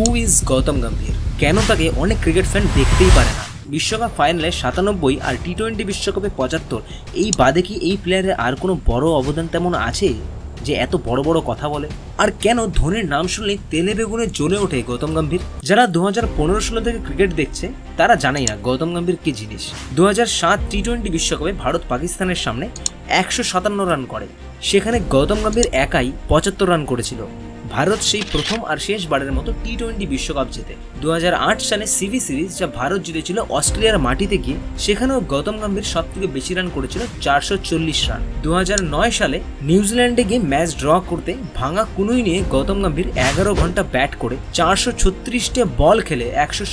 Who is Gautam Gambhir? কেন তাকে অনেক ক্রিকেট ফ্যান দেখতেই পারে না? বিশ্বকাপ ফাইনালে সাতানব্বই আর টি টোয়েন্টি বিশ্বকাপে পঁচাত্তর, এই বাদে কি এই প্লেয়ারের আর কোনো বড় অবদান তেমন আছে? যে এত বড় বড় কথা বলে? আর কেন ধোনির নাম শুনলে তেলে বেগুনে জ্বলে ওঠে গৌতম গম্ভীর? যারা দু হাজার পনেরো ষোলো থেকে ক্রিকেট দেখছে, তারা জানেই না গৌতম গম্ভীর কি জিনিস। দু হাজার সাত টি টোয়েন্টি বিশ্বকাপে ভারত পাকিস্তানের সামনে একশো সাতান্ন রান করে। সেখানে গৌতম গম্ভীর একাই পঁচাত্তর রান করেছিল। ভারত সেই প্রথম আর শেষবারের মতো টি টোয়েন্টি বিশ্বকাপ জেতে। দু হাজার আট সালে সিভি সিরিজ যা ভারত জিতেছিল অস্ট্রেলিয়ার মাটিতে গিয়ে, সেখানেও গৌতম গম্ভীর সব থেকে বেশি রান করেছিল চারশো চল্লিশ রান দু হাজার নয় সালে নিউজিল্যান্ডে গিয়ে ম্যাচ ড্র করতে ভাঙা কুনুই নিয়ে গৌতম গম্ভীর এগারো ঘণ্টা ব্যাট করে চারশো ছত্রিশটে বল খেলে একশো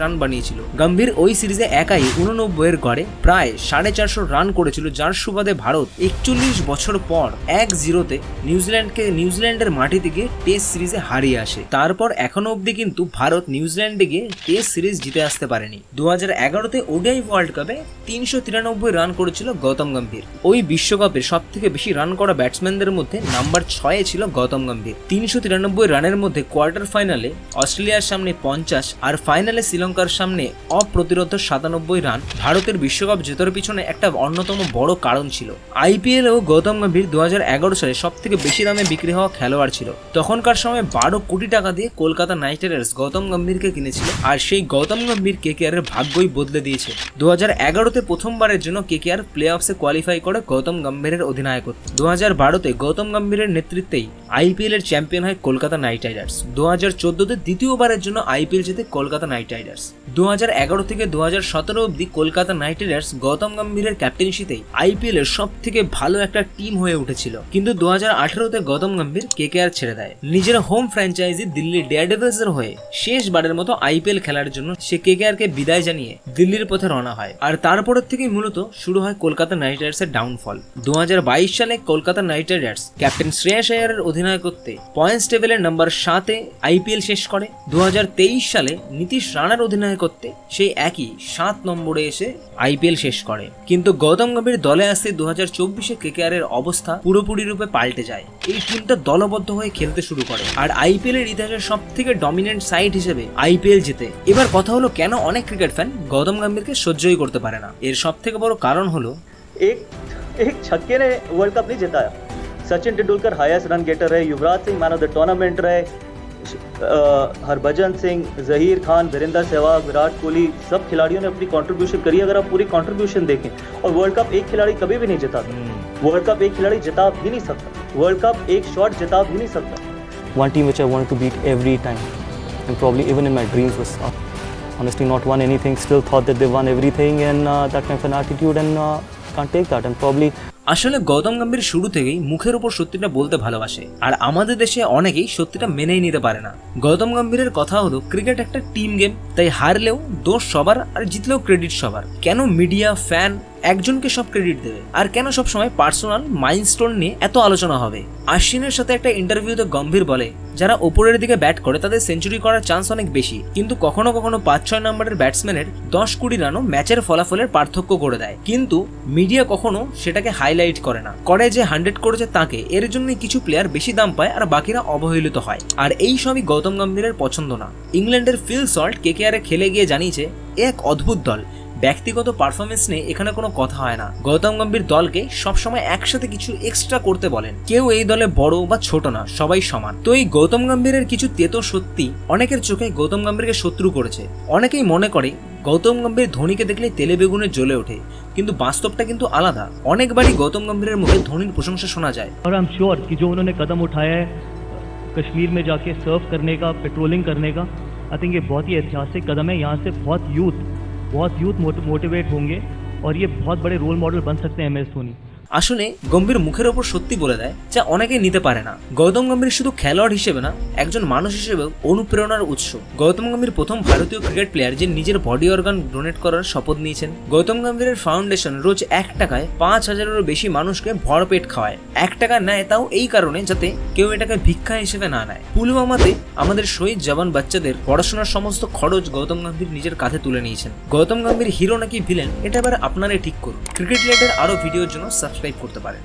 রান বানিয়েছিল। গম্ভীর ওই সিরিজে একাই উননব্বইয়ের গড়ে প্রায় সাড়ে চারশো রান করেছিল, যার সুবাদে ভারত একচল্লিশ বছর পর এক জিরোতে নিউজিল্যান্ডকে নিউজিল্যান্ডের মাটিতে গিয়ে টেস্ট সিরিজে হারিয়ে আসে। তারপর এখনও অবধি কিন্তু ভারত নিউজিল্যান্ডে গিয়ে টেস্ট সিরিজ জিতে আসতে পারেনি। দু হাজার এগারোতে ওডিআই ওয়ার্ল্ড কাপে তিনশো তিরানব্বই রান করেছিল গৌতম গম্ভীর। ওই বিশ্বকাপে সব থেকে বেশি রান করা ব্যাটসম্যানদের মধ্যে নাম্বার ছয়ে ছিল গৌতম গম্ভীর। তিনশো তিরানব্বই রানের মধ্যে কোয়ার্টার ফাইনালে অস্ট্রেলিয়ার সামনে পঞ্চাশ আর ফাইনালে শ্রীলঙ্কার সামনে অপ্রতিরোধ সাতানব্বই রান ভারতের বিশ্বকাপ জেতার পিছনে একটা অন্যতম বড় কারণ ছিল। আইপিএলেও গৌতম গম্ভীর দু হাজার এগারো সালে সব থেকে বেশি দামে বিক্রি হওয়া খেলোয়াড় ছিল। তখনকার সময় বারো কোটি টাকা দিয়ে কলকাতা নাইট রাইডার্স গৌতম গম্ভীরকে কিনেছিল, আর সেই গৌতম গম্ভীর কেকেআর এর ভাগ্যই বদলে দিয়েছে। দু হাজার এগারোতে প্রথমবারের জন্য কেকেআর প্লে অফসে কোয়ালিফাই করে গৌতম গম্ভীরের অধিনায়কত্ব। দু হাজার বারোতে গৌতম গম্ভীরের নেতৃত্বেই আইপিএল এর চ্যাম্পিয়ন হয় কলকাতা নাইট রাইডার্স। দু হাজার চোদ্দোতে দ্বিতীয়বারের জন্য আইপিএল জেতে কলকাতা নাইট রাইডার্স। দু হাজার এগারো থেকে দু হাজার সতেরো অব্দি কলকাতা নাইট রাইডার্স গৌতম গম্ভীরের ক্যাপ্টেন্সিতেই আইপিএল এর সব থেকে ভালো একটা টিম হয়ে উঠেছিল। কিন্তু দু হাজার আঠারোতে গৌতম গম্ভীর কেকেআর ছেড়ে দেয়। নিজের হোম ফ্র্যাঞ্চাইজি দিল্লি ডেয়ারডেভিলস এর হয়ে শেষবারের মতো আইপিএল খেলার জন্য সে কেকেআর কে বিদায় জানিয়ে দিল্লির পথে রওনা হয়। আর তারপরের থেকেই মূলত শুরু হয় কলকাতা নাইট রাইডার্সের ডাউনফল দু সালে Kolkata knight riders captain Shreyas আয়ারের অধিনায়কত্বে পয়েন্টস টেবিলের নাম্বার সাতে আইপিএল শেষ করে। দু হাজার তেইশ সালে নীতিশ রানার অধিনায়কত্বে সেই একই সাত নম্বরে এসে আইপিএল শেষ করে। কিন্তু গৌতম গম্ভীর দলে আসতে দু হাজার চব্বিশে কেকেআর এর অবস্থা পুরোপুরি রূপে পাল্টে যায়। এই টিমটা দলবদ্ধ হয়ে খেলতে শুরু করে আর আইপিএল এর ইতিহাসের সব থেকে ডমিনেন্ট সাইড হিসেবে আইপিএল জেতে এবার কথা হলো কেন অনেক ক্রিকেট ফ্যান গৌতম গম্ভীরকে সহ্যই করতে পারে না এর সব থেকে বড় কারণ হলো एक एक छक्के ने वर्ल्ड कप नहीं जिताया Sachin Tendulkar highest run getter रहे Yuvraj Singh man of the tournament रहे अ, हरभजन सिंह जहीर खान वीरेंद्र सहवाग विराट कोहली सब खिलाड़ियों ने अपनी कंट्रीब्यूशन करी अगर आप पूरी कंट्रीब्यूशन देखें और वर्ल्ड कप एक खिलाड़ी कभी भी नहीं जिता वर्ल्ड कप एक खिलाड़ी जिता भी नहीं सकता वर्ल्ड कप एक शॉट जिता भी नहीं सकता One team which I wanted to beat every time. And probably even in my dreams was uh, honestly not won anything, still thought that they won everything and uh, that kind of an attitude and uh, can't take that. And probably আসলে গৌতম গম্ভীর শুরু থেকেই মুখের উপর সত্যিটা বলতে ভালোবাসে আর আমাদের দেশে অনেকেই সত্যিটা মেনেই নিতে পারে না গৌতম গম্ভীরের কথা হলো ক্রিকেট একটা টিম গেম তাই হারলেও দোষ সবার আর জিতলেও ক্রেডিট সবার কেন মিডিয়া ফ্যান একজনকে সব ক্রেডিট দেবে। আর কেন সব সময় পার্সোনাল মাইলস্টোন নিয়ে এত আলোচনা হবে? আশ্বিনের সাথে একটা ইন্টারভিউতে গম্ভীর বলে, যারা ওপরের দিকে ব্যাট করে তাদের সেঞ্চুরি করার চান্স অনেক বেশি। কিন্তু কখনো কখনো পাঁচ ছয় নম্বরের ব্যাটসম্যানের দশ কুড়ি রানও ম্যাচের ফলাফলের পার্থক্য করে দেয়। কিন্তু মিডিয়া কখনো সেটাকে হাইলাইট করে না। করে যে হান্ড্রেড করেছে তাকে, এর জন্য কিছু প্লেয়ার বেশি দাম পায় আর বাকিরা অবহেলিত হয়। আর এই সবই গৌতম গম্ভীরের পছন্দ না। ইংল্যান্ডের ফিল সল্ট কেকেআরে খেলে গিয়ে জানিয়েছে, এক অদ্ভুত দল। ব্যক্তিগত পারফরমেন্স নিয়ে এখানে কোনো কথা হয় না গৌতম গম্ভীর দলকে সবসময় একসাথে কিছু এক্সট্রা করতে বলেন কেউ এই দলে বড় বা ছোট না সবাই সমান তো এই গৌতম গম্ভীরের কিছু তেতো সত্যি অনেকের চোখে গৌতম গম্ভীরকে শত্রু করেছে অনেকেই মনে করে গৌতম গম্ভীর ধোনিকে দেখলে তেলে বেগুনে জ্বলে ওঠে কিন্তু বাস্তবটা কিন্তু আলাদা অনেকবারই গৌতম গম্ভীরের মুখে ধোনির প্রশংসা শোনা যায় और आई एम श्योर कि जो उन्होंने कदम उठाया है कश्मीर में जाके सर्व करने का पेट्रोलिंग करने का आई थिंक ये बहुत ही ऐतिहासिक कदम है यहाँ से बहुत यूथ बहुत यूथ मोटिवेट होंगे और ये बहुत बड़े रोल मॉडल बन सकते हैं एम एस धोनी আসলে গম্ভীর মুখের ওপর সত্যি বলে দেয় যা অনেকেই নিতে পারে না। গৌতম গম্ভীর শুধু খেলোয়াড় হিসেবে না, একজন মানুষ হিসেবেও অনুপ্রেরণার উৎস। গৌতম গম্ভীর প্রথম ভারতীয় ক্রিকেট প্লেয়ার যে নিজের বডি অর্গান ডোনেট করার শপথ নিয়েছেন। গৌতম গম্ভীরের ফাউন্ডেশন রোজ এক টাকায় পাঁচ হাজারেরও বেশি মানুষকে ভরপেট খাওয়ায়। এক টাকা নেয় তাও এই কারণে যাতে কেউ এটাকে ভিক্ষা হিসেবে না নেয়। পুলওয়ামাতে আমাদের শহীদ জওয়ান বাচ্চাদের পড়াশোনার সমস্ত খরচ গৌতম গম্ভীর নিজের কাঁধে তুলে নিয়েছেন। গৌতম গম্ভীর হিরো নাকি ভিলেন এটা এবার আপনারাই ঠিক করুন। ক্রিকেট রিলেটেড আরও ভিডিওর জন্য সাবস্ক্রাইব করতে পারেন।